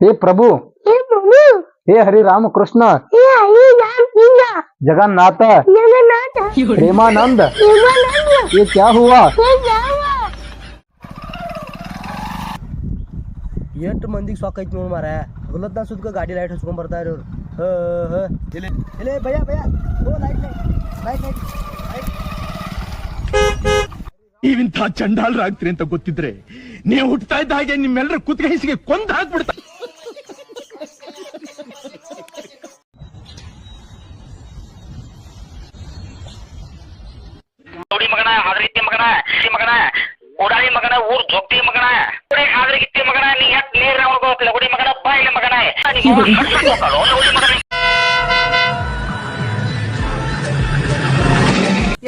हे प्रभु हे प्रभु हे हरि राम कृष्ण हे हरि राम कृष्ण जगन्नाथ जगन्नाथ प्रेमानंद प्रेमानंद ये क्या हुआ हे क्या हुआ ಎಷ್ಟು ಮಂದಿಗೆ ಸಾಕ್ ಐತಿ ನೋಡ್ ಮಾರ ಹಗಲತ್ನ ಸುದ್ಕ ಗಾಡಿ ಲೈಟ್ ಹಚ್ಕೊಂಡ್ ಬರ್ತಾ ಇರೋರು ಹ ಹ ಎಲೆ ಎಲೆ ಭಯ ಭಯ ಓ ಲೈಟ್ ಲೈಟ್ ಲೈಟ್ ಲೈಟ್ ನೀವಿಂಥ ಚಂಡಾಲರಾಗ್ತೀರಿ ಅಂತ ಗೊತ್ತಿದ್ರೆ ನೀವು ಹುಟ್ಟತಾ ಇದ್ದ ಹಾಗೆ ನಿಮ್ಮೆಲ್ಲರ ಕುತ್ತಿಗೆ ಕೊಂದು ಹಾಕ್ಬಿಡ್ತಾ ಊರ್ ಜೋಗ್ತಿ ಮಗನ. ಹಾದ್ರಿಗಿತ್ತಿ ಮಗನ ನೀ ನೇರ ಮಗನ ಬಾಯಿಲಿ ಮಗನ.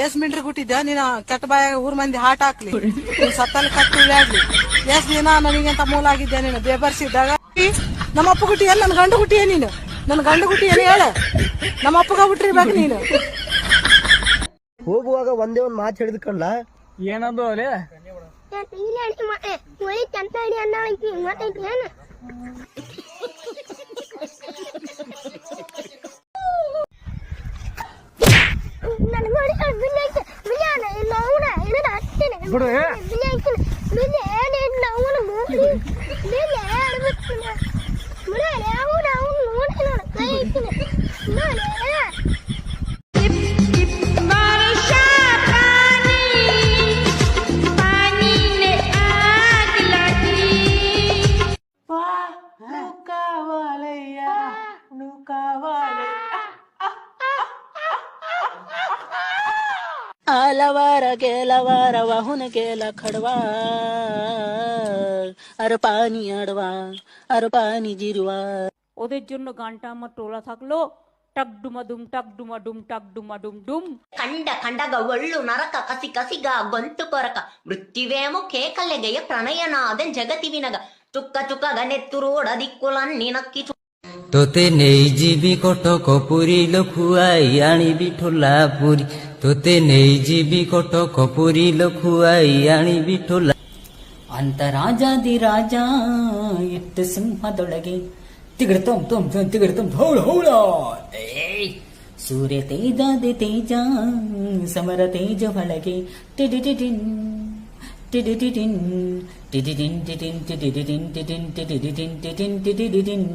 ಎಸ್ ಮಿಂಟ್ರಿ ಕೊಟ್ಟಿದ್ದ ನೀನ ಕೆಟ್ಟ ಬಾಯಾಗ ಊರ್ ಮಂದಿ ಹಾಟ್ ಹಾಕ್ಲಿ. ಸತ್ತಲ್ ಸತ್ತಲ್ಲಿ ಕಟ್ಟು ಉಳ್ಳಾಡ್ಲಿ ಎಸ್ ದಿನ ನನಗಂತ ಮೂಲ ಆಗಿದ್ದೆ ನೀನು? ಬೇಬರ್ಸಿದ್ದಾಗ. ನಮ್ಮ ಅಪ್ಪ ಗುಟ್ಟಿ ನನ್ನ ಗಂಡು ಗುಟ್ಟಿ ನೀನು? ನನ್ನ ಗಂಡು ಗುಟ್ಟಿ ಏನು ಹೇಳ? ನಮ್ಮ ಅಪ್ಪಗ ಬಿಟ್ಟಿರ್ಬೇಕು ನೀನು. ಹೋಗುವಾಗ ಒಂದೇ ಒಂದ್ ಮಾತು ಹೇಳಿದ್ ಕಣ್ಲ ಏನದು ಅಲೆ అలవార गेला वार वाहून गेला खडवा. আর পানি আড়বা আর পানি জিরবা ওদের জন্য গানটা আমার টোলা থাকলো టగ్డుమ డుమ్ టగ్డుమ డుమ్ టక్ డుమ డుమ్ డుమ్ కండ కండగ ఒళ్ళు నరక కసి కసిగా గొంతు కొరక. మృత్యువేమో కేకలెగయ ప్రణయనాదం జగతి వినగ. చుక్క చుక్కగా నెత్తురోడ దిక్కులన్నీ నక్కి తోతే নেই జీవి কটক পুরী লখুয়াই আনিবি ঠোলা পুরী ତୋତେ ନେଇଯିବି କଟକ ପୁରୀ ଲୋଖୁଆଇ ଆଣିବି ଠୋଲା ಅಂತ ರಾಜಾದಿ ರಾಜ ಇಟ್ಟ ಸಿಂಹದೊಳಗೆ ತಿಗಡ ತೊಂ ತೊಂ ತೊಂ ತಿಗಡ ತೊಂ ಹೌಳ ಹೌಳ ಸೂರ್ಯ ತೇಜಾದಿ ತೇಜ ಸಮರ ತೇಜ ಒಳಗೆ ಟಿಡಿಟಿನ್ ಟಿಡಿಟಿನ್ ಟಿಡಿಟಿನ್ ಟಿಟಿನ್ ಟಿಡಿಟಿನ್ ಟಿಟಿನ್ ಟಿಡಿಟಿನ್ ಟಿಟಿನ್ ಟಿಡಿಟಿನ್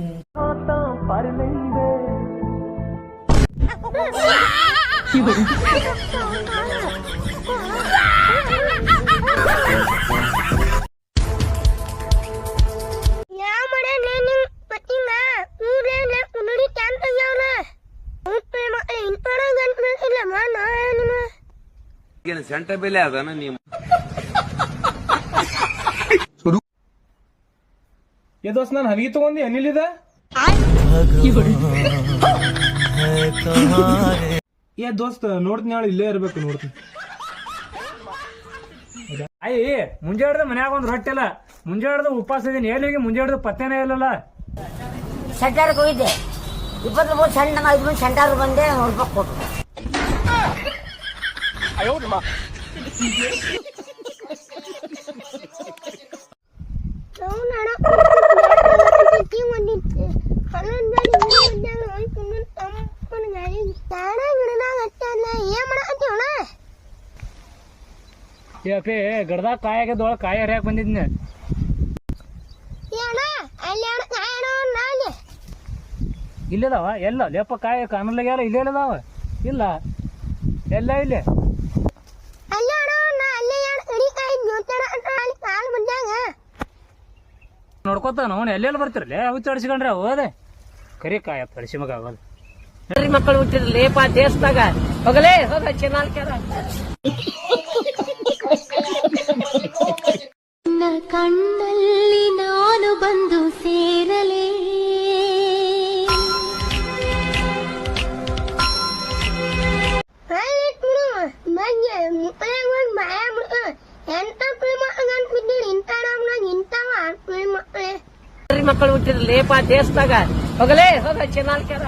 ಪರ್ಲಿಂದೆ ಸೆಂಟ ಬೆಲೆ ಅದನ ನೀವು ಏ ದೋಸ್ತ ತಗೊಂಡಿ ಅನಿಲಿದ ಏ ದೋಸ್ತ ನೋಡ್ತೀನಿ ಹೇಳಿ ಇಲ್ಲೇ ಇರ್ಬೇಕು ನೋಡ್ತೀನಿ. ಅಯ್ಯ ಮುಂಜಾಡ್ದ ಮನ್ಯಾಗ ಒಂದ್ ರೊಟ್ಟಿ ಇಲ್ಲ ಮುಂಜಾಡ್ದ ಉಪವಾಸ ಇದೀನಿ. ಹೋಗಿ ಮುಂಜಾಡ್ದ ಪತ್ತೆನೇ ಇಲ್ಲಲ್ಲ. ಸೆಂಟರ್ಗೆ ಹೋಗಿದ್ದೆ. ಇಪ್ಪತ್ತು ಮೂರು ಸಣ್ಣ ಐದು ಸೆಂಟರ್ ಬಂದೆ ನೋಡ್ಬೇಕು. ಅಯ್ಯೋ ಕೊಟ್ಟು ಯಾಕೆ ಗಡ್ದಾಗ ಕಾಯಾಗದೊಳ ಕಾಯಿ ಹರಿಯಾಕ ಬಂದಿದ್ನ. ಇಲ್ಲದಾವ? ಎಲ್ಲ ಲೇಪ ಕಾಯಿ ಕಾಣಲಾಗ್ಯಾರ ಇಲ್ಲೇ ಇಲ್ಲದಾವ? ಇಲ್ಲ. ಎಲ್ಲ ಇಲ್ಲೇ. ಕಾಯಿ ನೋಡ್ಕೊತ ನಾವು ಎಲ್ಲೆಲ್ಲ ಬರ್ತಿರಲ್ಲ ಹುಚ್ಚ ಅಡಿಸ್ಕೊಂಡ್ರೆ ಹೋದೆ. ಕರಿ ಕಾಯ ಪರಿಸಿ ಮಗ ಆಗೋದು ಮಕ್ಕಳು ಹುಟ್ಟಿದ್ರೆ ಲೇಪ ದೇಶದಾಗ ಹೋಗಲೇ ಹೋಗ ಚೆನ್ನಾಲ್ ಕೆರ ನಿನ್ನ ಕಣ್ಣಲ್ಲಿ ನಾನು ಬಂದು ಸೇರಲೇ? ಮಕ್ಕಳು ಹುಟ್ಟಿದ್ರು ಲೇಪ ದೇಶದಾಗ. ಹೋಗಲೇ ಹೋಗ ಚೆನ್ನಾಲ್ ಕೆರ.